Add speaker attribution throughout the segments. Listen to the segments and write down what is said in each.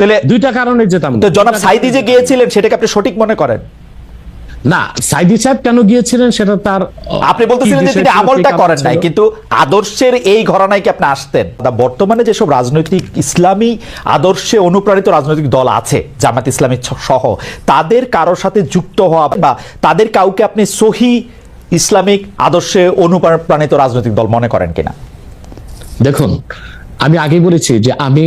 Speaker 1: তাহলে
Speaker 2: দুইটা কারণে যেতাম।
Speaker 1: তো জনাব সাইদি যে গিয়েছিলেন সেটাকে আপনি সঠিক মনে করেন?
Speaker 2: না সাইদি সাহেব কেন গিয়েছিলেন সেটা তার
Speaker 1: আপনি বলতেছিলেন যে তিনি আমলটা করেন নাই কিন্তু আদর্শের এই ঘরানায় কি আপনি আসতেন? বর্তমানে যেসব রাজনৈতিক ইসলামী আদর্শে অনুপ্রাণিত রাজনৈতিক দল আছে জামাত ইসলামী সহ তাদের কারোর সাথে যুক্ত হওয়া বা তাদের কাউকে আপনি সহি ইসলামিক আদর্শে অনুপ্রাণিত রাজনৈতিক দল মনে করেন কিনা?
Speaker 2: দেখুন আমি আগে বলেছি যে আমি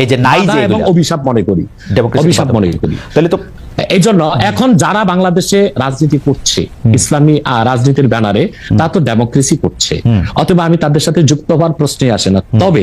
Speaker 1: এই যে নাই যে
Speaker 2: অভিশাপ মনে করি। অভিশাপ মনে করি।
Speaker 1: তাহলে তো
Speaker 2: এই জন্য এখন যারা বাংলাদেশে রাজনীতি করছে ইসলামী আহ, রাজনীতির ব্যানারে তা তো ডেমোক্রেসি করছে। অথবা আমি তাদের সাথে যুক্ত হওয়ার প্রশ্নে আসে না। তবে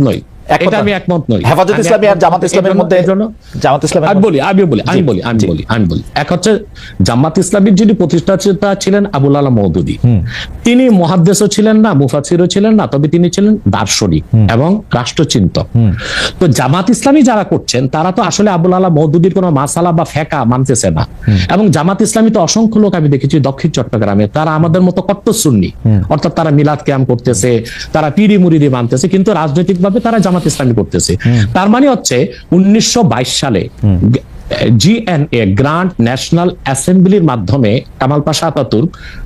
Speaker 1: সাহেবের
Speaker 2: আমি
Speaker 1: যে-
Speaker 2: একমত নই
Speaker 1: একমত
Speaker 2: এটা আমি একমত নই।
Speaker 1: হেফাজত ইসলামী আর জামাত ইসলামের মধ্যে জামাত ইসলামের
Speaker 2: আমি বলি আমি বলি আমি বলি আমি বলি আমি বলি। এক হচ্ছে জামাত ইসলামীর যিনি প্রতিষ্ঠাতা ছিলেন আবুল আলা মৌদুদি। তিনি মহাদ্দেশও ছিলেন না মুফাসিরও ছিলেন না তবে তিনি ছিলেন দার্শনিক এবং রাষ্ট্রচিন্তক। তো জামাত ইসলামী যারা করছেন তারা তো আসলে আবুল আলা মৌদুদির কোনো মাসালা বা ফেকা মানতেছে না। এবং জামাত ইসলামী তো অসংখ্য লোক আমি দেখেছি দক্ষিণ চট্টগ্রামে। তারা আমাদের মতো কট্টর সুন্নি। অর্থাৎ তারা মিলাদ ক্যাম্প করতেছে তারা পিড়ি মুড়িদি মানতেছে কিন্তু রাজনৈতিকভাবে তারা জামাত ইসলামী করতেছে। তার মানে হচ্ছে উনিশশো বাইশ সালে জিএনএ গ্রান্ড ন্যাশনাল অ্যাসেম্বলির মাধ্যমে কামাল পাশা আতাতুর্ক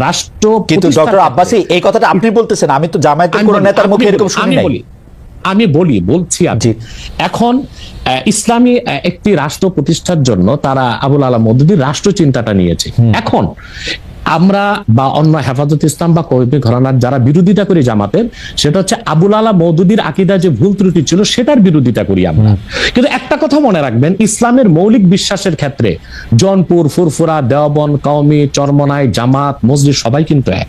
Speaker 2: রাষ্ট্র
Speaker 1: কিন্তু ডক্টর আব্বাসি এই কথাটা আপনি বলতেছেন আমি তো জামায়াতের কোন নেতার মুখে এরকম শুনি
Speaker 2: আমি
Speaker 1: নাই।
Speaker 2: বলি আমি বলি বলছি আপনি এখন আহ, ইসলামী একটি রাষ্ট্র প্রতিষ্ঠার জন্য তারা আবুল আলা মদুদির রাষ্ট্র চিন্তাটা নিয়েছে এখন আমরা বা অন্য হেফাজত ইসলাম বা কবি ঘরানার যারা বিরোধিতা করি জামাতের, সেটা হচ্ছে আবুল আলা মৌদুদির আকিদা যে ভুল ত্রুটি ছিল, সেটার বিরোধিতা করি আমরা। কিন্তু একটা কথা মনে রাখবেন, ইসলামের মৌলিক বিশ্বাসের ক্ষেত্রে জনপুর, ফুরফুরা, দেওবন, কওমি, চরমনাই, জামাত, মসজিদ সবাই কিন্তু এক।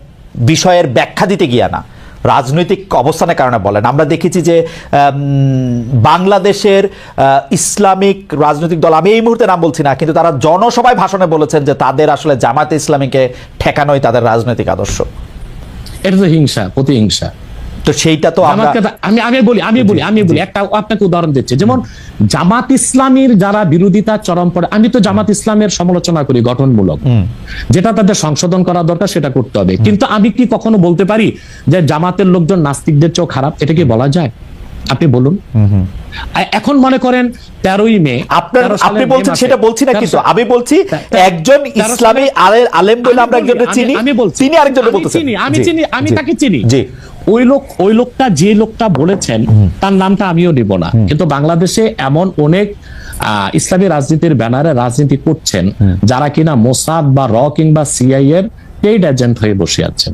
Speaker 1: বিষয়ের ব্যাখ্যা দিতে গিয়া না, রাজনৈতিক অবস্থানের কারণে বলেন। আমরা দেখেছি যে বাংলাদেশের ইসলামিক রাজনৈতিক দল, আমি এই মুহূর্তে নাম বলছি না, কিন্তু তারা জনসভায় ভাষণে বলেছেন যে তাদের আসলে জামাতে ইসলামীকে ঠেকানোই তাদের রাজনৈতিক আদর্শ।
Speaker 2: এটা তো হিংসা, প্রতিহিংসা।
Speaker 1: তো সেইটা তো
Speaker 2: তো- আমি বলি আমি বলি আমি বলি একটা আপনাকে উদাহরণ দিচ্ছি। যেমন জামাত ইসলামীর যারা বিরোধিতা চরম পড়ে আমি তো জামাত ইসলামের সমালোচনা করি গঠনমূলক। যেটা তাদের সংশোধন করা দরকার সেটা করতে হবে। কিন্তু আমি কি কখনো বলতে পারি যে জামাতের লোকজন নাস্তিকদের চেয়েও খারাপ? এটা কি বলা যায়? আপনি বলুন। এখন মনে করেন তেরোই মে
Speaker 1: আপনার আপনি বলছেন সেটা বলছি না কিন্তু আমি বলছি একজন
Speaker 2: 13
Speaker 1: ইসলামী আলেম বলে আমরা একজনকে চিনি।
Speaker 2: আমি বলছি।
Speaker 1: তিনি আরেকজনকে
Speaker 2: আমি
Speaker 1: বলতেছেন।
Speaker 2: চিনি আমি চিনি আমি তাকে চিনি।
Speaker 1: জি।
Speaker 2: ওই লোক ওই লোকটা যে লোকটা বলেছেন তার নামটা আমিও নিব না। কিন্তু বাংলাদেশে এমন অনেক আহ, ইসলামী রাজনীতির ব্যানারে রাজনীতি করছেন যারা কিনা মোসাদ বা র কিংবা সিআই এর পেইড এজেন্ট হয়ে বসে আছেন।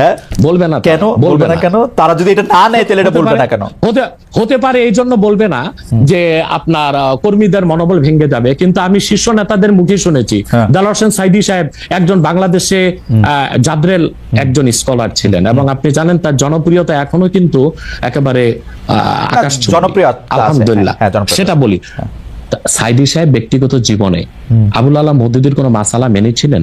Speaker 1: হ্যাঁ?
Speaker 2: বলবে না
Speaker 1: কেন? বলবে না কেন? তারা যদি এটা না নেয় তাহলে এটা বলবে না কেন?
Speaker 2: হতে হতে পারে এই জন্য বলবে না যে আপনার কর্মীদের মনোবল ভেঙে যাবে কিন্তু আমি শীর্ষ নেতাদের মুখে শুনেছি।
Speaker 1: হ্যাঁ।
Speaker 2: হোসেন সাইদি সাহেব একজন বাংলাদেশে একজন স্কলার ছিলেন এবং আপনি জানেন তার জনপ্রিয়তা এখনও কিন্তু একেবারে আহ, আকাশ ছোঁয়া।
Speaker 1: জনপ্রিয়তা আছে,
Speaker 2: আলহামদুলিল্লাহ।
Speaker 1: হ্যাঁ,
Speaker 2: সেটা বলি সাইদি সাহেব ব্যক্তিগত জীবনে আবুল আলাম মহদুদির কোন মাসালা মেনেছিলেন?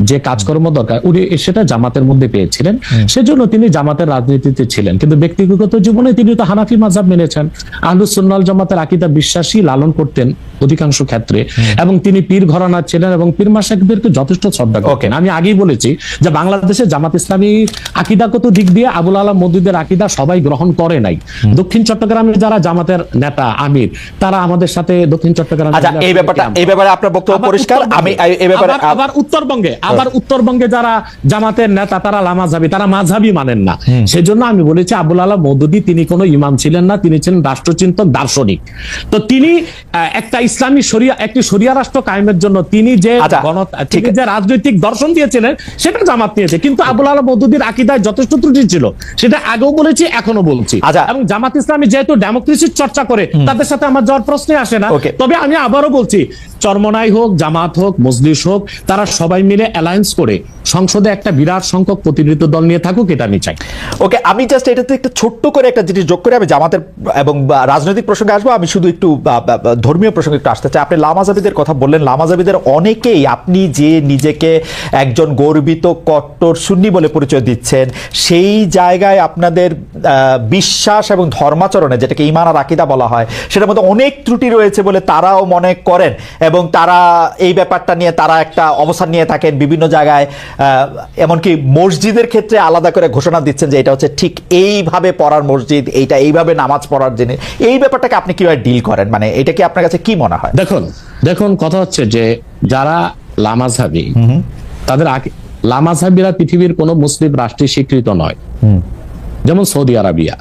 Speaker 2: যে কাজকর্ম দরকার উনি সেটা জামাতের মধ্যে পেয়েছিলেন। সেজন্য তিনি জামাতের রাজনীতিতে ছিলেন। কিন্তু ব্যক্তিগত জীবনে তিনি তো হানাফি মাঝাব মেনেছেন। আহলুস সুন্নাল জামাতের আকিদা বিশ্বাসী লালন করতেন অধিকাংশ ক্ষেত্রে। এবং তিনি পীর ঘরানার ছিলেন এবং পীর মাসাকদেরকে যথেষ্ট শ্রদ্ধা করতেন। আমি আগেই বলেছি যে বাংলাদেশে জামাত ইসলামী আকিদাগত দিক দিয়ে আবুল আলাম মদুদের আকিদা সবাই গ্রহণ করে নাই। দক্ষিণ চট্টগ্রামের যারা জামাতের নেতা আমির তারা আমাদের সাথে দক্ষিণ চট্টগ্রাম
Speaker 1: আচ্ছা এই ব্যাপারটা এই ব্যাপারে আপনার বক্তব্য পরিষ্কার? আমি এই- ব্যাপারে
Speaker 2: আবার উত্তরবঙ্গে আবার উত্তরবঙ্গে যারা জামাতের নেতা তারা লামাজাবি তারা মাঝাবি মানেন না। সেজন্য আমি বলেছি আবুল আলাহ মৌদুদি তিনি কোনো ইমাম ছিলেন না তিনি ছিলেন রাষ্ট্রচিন্তক দার্শনিক। তো তিনি একটা ইসলামী শরিয়া একটি শরিয়া রাষ্ট্র কায়েমের জন্য তিনি যে
Speaker 1: আচ্ছা,
Speaker 2: তিনি যে রাজনৈতিক দর্শন দিয়েছিলেন সেটা জামাত নিয়েছে। কিন্তু আবুল আলাহ মৌদুদির আকিদায় যথেষ্ট ত্রুটি ছিল। সেটা আগেও বলেছি এখনও বলছি।
Speaker 1: আচ্ছা।
Speaker 2: এবং জামাত ইসলামী যেহেতু ডেমোক্রেসির চর্চা করে তাদের সাথে আমার যাওয়ার প্রশ্নে আসে না. তবে আমি আবারও বলছি চরমনাই হোক জামাত হোক মজলিস হোক তারা সবাই মিলে অ্যালায়েন্স করে সংসদে একটা বিরাট সংখ্যক প্রতিনিধিত্ব দল নিয়ে থাকুক, এটা আমি চাই।
Speaker 1: ওকে, আমি জাস্ট এটাতে একটু ছোট্ট করে একটা জিনিস যোগ করে আমি জামাতের এবং রাজনৈতিক প্রসঙ্গে আসব। আমি শুধু একটু ধর্মীয় প্রসঙ্গে একটু আসতে চাই। আপনি লামাজাবিদের কথা বললেন। লামাজাবিদের অনেকেই আপনি যে নিজেকে একজন গর্বিত কট্টর সুন্নি বলে পরিচয় দিচ্ছেন, সেই জায়গায় আপনাদের বিশ্বাস এবং ধর্মাচরণে, যেটাকে ইমান আর আকিদা বলা হয়, সেটার মধ্যে অনেক ত্রুটি রয়েছে বলে তারাও মনে করেন। এবং তারা এই ব্যাপারটা নিয়ে, তারা একটা অবস্থান নিয়ে থাকেন বিভিন্ন জায়গায় এমনকি মসজিদের ক্ষেত্রে আলাদা করে ঘোষণা দিচ্ছেন যে এটা হচ্ছে ঠিক এইভাবে পড়ার মসজিদ এইটা এইভাবে নামাজ পড়ার জিনিস। এই ব্যাপারটাকে আপনি কীভাবে ডিল করেন? মানে এটা কি আপনার কাছে কি মনে হয়?
Speaker 2: দেখুন দেখুন কথা হচ্ছে যে যারা লামাজহাবি তাদের আগে লামাজহাবিরা পৃথিবীর কোন মুসলিম রাষ্ট্রে স্বীকৃত নয়। যেমন সৌদি আরবিয়া।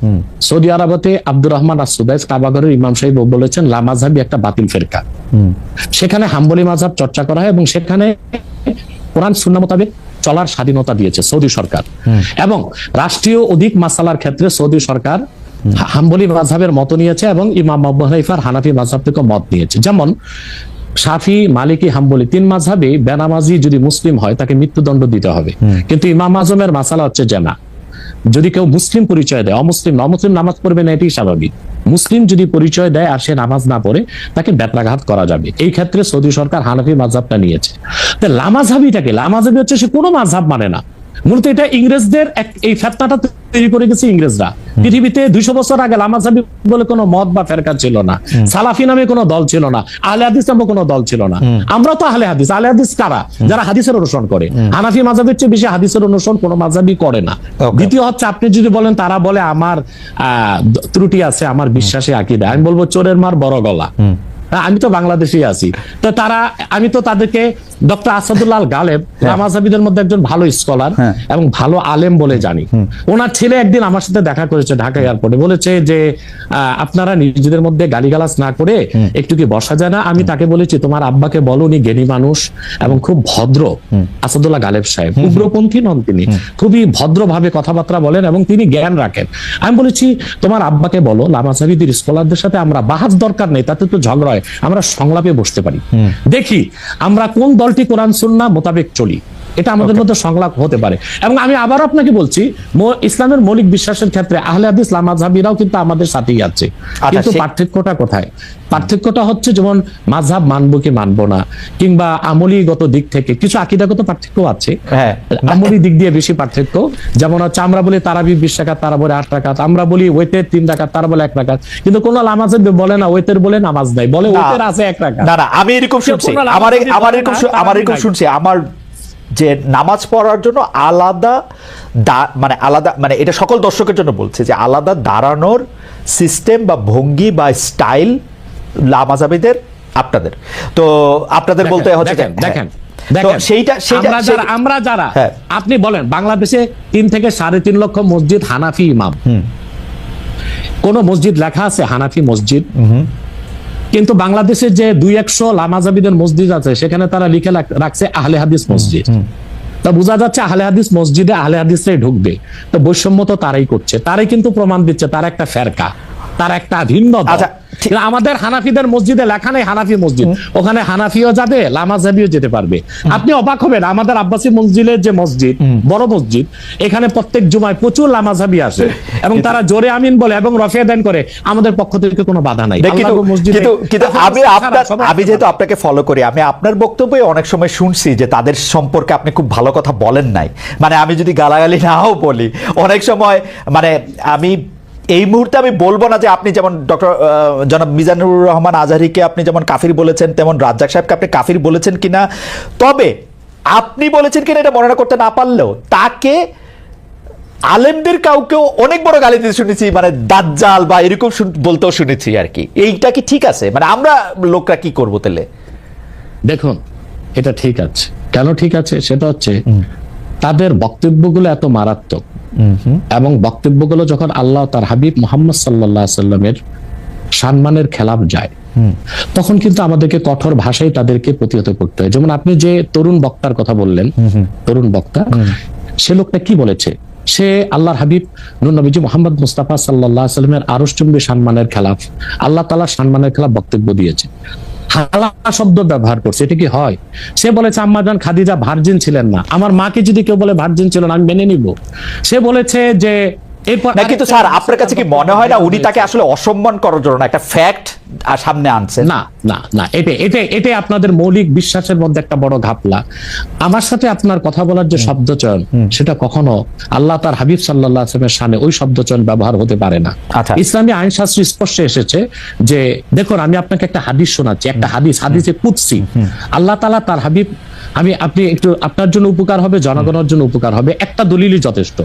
Speaker 2: সৌদি আরবতে আব্দুর রহমান আসুদাইস কাবাগরের ইমাম সাহেব বলেছেন লামাজহাবি একটা বাতিল ফেরকা। সেখানে হাম্বলি মাযহাব চর্চা করা হয় এবং সেখানে কোরআন শূন্য মোতাবেক চলার স্বাধীনতা দিয়েছে সৌদি সরকার। এবং রাষ্ট্রীয় অধিক মাসালার ক্ষেত্রে সৌদি সরকার হাম্বলি মাঝহের মত নিয়েছে এবং ইমাম আবু হানিফার হানাফি মাযহাব থেকে মত নিয়েছে। যেমন সাফি মালিকি হাম্বলি তিন মাঝহাবে বেনামাজি যদি মুসলিম হয় তাকে মৃত্যুদণ্ড দিতে হবে। কিন্তু ইমাম আজমের মাসালা হচ্ছে যে না যদি কেউ মুসলিম পরিচয় দেয়, অমুসলিম অমুসলিম নামাজ পড়বে না, এটাই স্বাভাবিক। মুসলিম যদি পরিচয় দেয় আর সে নামাজ না পড়ে, তাকে ব্যাপারাঘাত করা যাবে। এই ক্ষেত্রে সৌদি সরকার হানাফি মাঝহাবটা নিয়েছে। লামাজাবিটাকে লামাজাবি হচ্ছে সে কোনো মাঝহাব মানে না। মূলত এটা ইংরেজদের এই ফেতনাটা তৈরি করে গেছে ইংরেজরা। পৃথিবীতে দুইশো বছর আগে লামাজহাবি বলে কোনো মত বা ফেরকা ছিল না। সালাফি নামে কোনো দল ছিল না। আহলে হাদিস নামে কোনো দল ছিল না। আমরা তো আহলে হাদিস। আহলে হাদিস কারা? যারা হাদিসের অনুসরণ করে। হানাফি মাঝহাবের চেয়ে বেশি হাদিসের অনুসরণ কোনো মাঝহাবি করে না। দ্বিতীয় হচ্ছে আপনি যদি বলেন তারা বলে আমার আহ, ত্রুটি আছে আমার বিশ্বাসে আকিদা। আমি বলব চোরের মার বড় গলা। হ্যাঁ, আমি তো বাংলাদেশেই আছি। তো তারা আমি তো তাদেরকে ডক্টর আসাদুল্লাহ গালেব রামাজাবিদের মধ্যে একজন ভালো স্কলার
Speaker 1: হ্যাঁ।
Speaker 2: এবং ভালো আলেম বলে জানি। ওনার ছেলে একদিন আমার সাথে দেখা করেছে ঢাকা এয়ারপোর্টে। বলেছে যে আপনারা নিজেদের মধ্যে গালিগালাজ না করে একটু কি বসা যায় না? আমি তাকে বলেছি তোমার আব্বাকে বলো উনি জ্ঞানী মানুষ এবং খুব ভদ্র। আসাদুল্লাহ গালেব সাহেব উগ্রপন্থী নন তিনি। খুবই ভদ্রভাবে কথাবার্তা বলেন এবং তিনি জ্ঞান রাখেন। আমি বলেছি তোমার আব্বাকে বলো লামাজাবিদের স্কলারদের সাথে আমরা বাহাজ দরকার নেই তাতে তো ঝগড়া হয়। আমরা সংলাপে বসতে পারি। দেখি আমরা কোন দলটি কোরআন সুন্না মোতাবেক চলি। এটা আমাদের মধ্যে সংলাপ হতে পারে। এবং আমি আবার আপনাকে বলছি ইসলামের মৌলিক বিশ্বাসের ক্ষেত্রে আহলে হাদিস লামাজাবিরাও কিন্তু আমাদের সাথেই আছে। কিন্তু পার্থক্যটা কোথায়? পার্থক্যটা হচ্ছে যেমন মাঝহাব মানবো কি মানবো না কিংবা আমলিগত দিক থেকে কিছু আকিদাগত পার্থক্য আছে।
Speaker 1: হ্যাঁ।
Speaker 2: আমলি দিক দিয়ে বেশি পার্থক্য। যেমন হচ্ছে আমরা বলি তারাবি বিশ টাকাত তারা বলে আট টাকাত আমরা বলি ওয়েতের তিন টাকাত তারা বলে এক টাকাত কিন্তু কোন নামাজের বলে না ওয়েতের বলে নামাজ নাই বলে। ওয়েতের আছে এক টাকা
Speaker 1: না না আমি এরকম শুনছি। আমার আমার এরকম
Speaker 2: তারা
Speaker 1: আমার এরকম শুনছি। আমার যে নামাজ পড়ার জন্য আলাদা মানে আলাদা মানে এটা সকল দর্শকের জন্য বলছে যে আলাদা দাঁড়ানোর সিস্টেম বা ভঙ্গি বা স্টাইল লামাজাবিদের আপনাদের তো আপনাদের বলতে হচ্ছে
Speaker 2: দেখেন
Speaker 1: হ্যাঁ। সেইটা
Speaker 2: আমরা যারা আমরা যারা
Speaker 1: হ্যাঁ।
Speaker 2: আপনি বলেন বাংলাদেশে তিন থেকে সাড়ে তিন লক্ষ মসজিদ হানাফি ইমাম কোন মসজিদ লেখা আছে হানাফি মসজিদ কিন্তু বাংলাদেশের যে দুই একশো লামাজাবিদের মসজিদ আছে সেখানে তারা লিখে রাখছে আহলে হাদিস মসজিদ। তা বোঝা যাচ্ছে আহলে হাদিস মসজিদে আহলে হাদিসরাই ঢুকবে। তো বৈষম্য তো তারাই করছে। তারাই কিন্তু প্রমাণ দিচ্ছে তার একটা ফেরকা। তার একটা ভিন্ন
Speaker 1: আচ্ছা,
Speaker 2: আমাদের হানাফিদের মসজিদে লেখা নেই হানাফি মসজিদ। ওখানে হানাফিও যাবে লামাজাবিও যেতে পারবে। আপনি অবাক হবেন আমাদের আব্বাসী মসজিদের যে মসজিদ বড় মসজিদ এখানে প্রত্যেক জুমায় প্রচুর লামাজাবি আসে। এবং তারা জোরে আমিন বলে এবং রফিয়া দেন করে আমাদের পক্ষ থেকে কোনো বাধা নাই।
Speaker 1: কিন্তু আমি আপনার আমি যেহেতু আপনাকে ফলো করি আমি আপনার বক্তব্যে অনেক সময় শুনছি যে তাদের সম্পর্কে আপনি খুব ভালো কথা বলেন নাই। মানে আমি যদি গালাগালি নাও বলি অনেক সময় মানে আমি এই মুহূর্তে আমি বলব না যে আপনি যেমন ডক্টর জনাব মিজানুর রহমান আজহারিকে আপনি যেমন কাফির বলেছেন তেমন রাজ্জাক সাহেবকে আপনি কাফির বলেছেন কিনা। তবে আপনি বলেছেন কিনা এটা বর্ণনা করতে না পারলেও তাকে আলেমদের কাউকেও অনেক বড় গালি দিতে শুনেছি মানে দাজ্জাল বা এরকম বলতেও শুনেছি আর কি। এইটা কি ঠিক আছে? মানে আমরা লোকরা কি করব তাহলে?
Speaker 2: দেখুন এটা ঠিক আছে। কেন ঠিক আছে? সেটা হচ্ছে তাদের বক্তব্যগুলো এত মারাত্মক। এবং বক্তব্যগুলো যখন আল্লাহ তার হাবিব মোহাম্মদ সাল্লাহ সাল্লামের সম্মানের খেলাফ যায় তখন কিন্তু আমাদেরকে কঠোর ভাষায় তাদেরকে প্রতিহত করতে হয়। যেমন আপনি যে তরুণ বক্তার কথা বললেন তরুণ বক্তা সে লোকটা কি বলেছে? সে আল্লাহর হাবিব নবীজি মোহাম্মদ মুস্তাফা সাল্লাহ সাল্লামের আরসচুম্বী সম্মানের খেলাফ আল্লাহ তালা সম্মানের খেলাফ বক্তব্য দিয়েছে। হালা শব্দ ব্যবহার করছে, এটা কি হয়? সে বলেছে আম্মাজান খাদিজা ভার্জিন ছিলেন না। আমার মাকে যদি কেউ বলে ভার্জিন ছিল না, আমি মেনে নিব। সে বলেছে যে এরপর
Speaker 1: কিন্তু স্যার আপনার কাছে কি মনে হয় না উনি তাকে আসলে অসম্মান করার জন্য একটা ফ্যাক্ট সামনে আনছেন?
Speaker 2: না না না এটা এটা এটা আপনাদের মৌলিক বিশ্বাসের মধ্যে একটা বড় ঘাপলা। আমার সাথে আপনার কথা বলার যে শব্দচয়ন সেটা কখনো আল্লাহ তার হাবিব সাল্লাহ আসলামের সামনে ওই শব্দচয়ন ব্যবহার হতে পারে না।
Speaker 1: আচ্ছা।
Speaker 2: ইসলামী আইন শাস্ত্র স্পষ্টে এসেছে যে দেখুন আমি আপনাকে একটা হাদিস শোনাচ্ছি একটা হাদিস হাদিসে কুৎসি আল্লাহ তালা তার হাবিব আমি আপনি একটু আপনার জন্য উপকার হবে জনগণের জন্য উপকার হবে একটা দলিলই যথেষ্ট।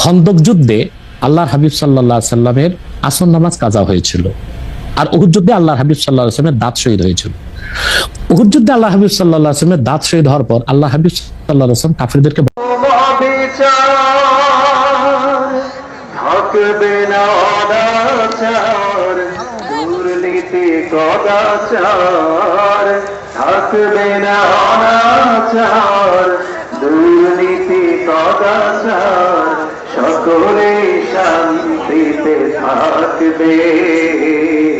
Speaker 2: খন্দক যুদ্ধে আল্লাহর হাবিব সাল্লাহ সাল্লামের আসন নামাজ কাজা হয়েছিল। আর উহুদ যুদ্ধে আল্লাহ হাবিব সাল্লাহ আসলামের দাঁত শহীদ হয়েছিল। উহুদ যুদ্ধে আল্লাহ হাবিব সাল্লাহ আসলামের দাঁত শহীদ হওয়ার পর আল্লাহ হাবিব সাল্লাহ আসলাম কাফিরদেরকে
Speaker 3: দুর্নীতি কদাচার দুর্নীতি কদাচার ہاتھ دے۔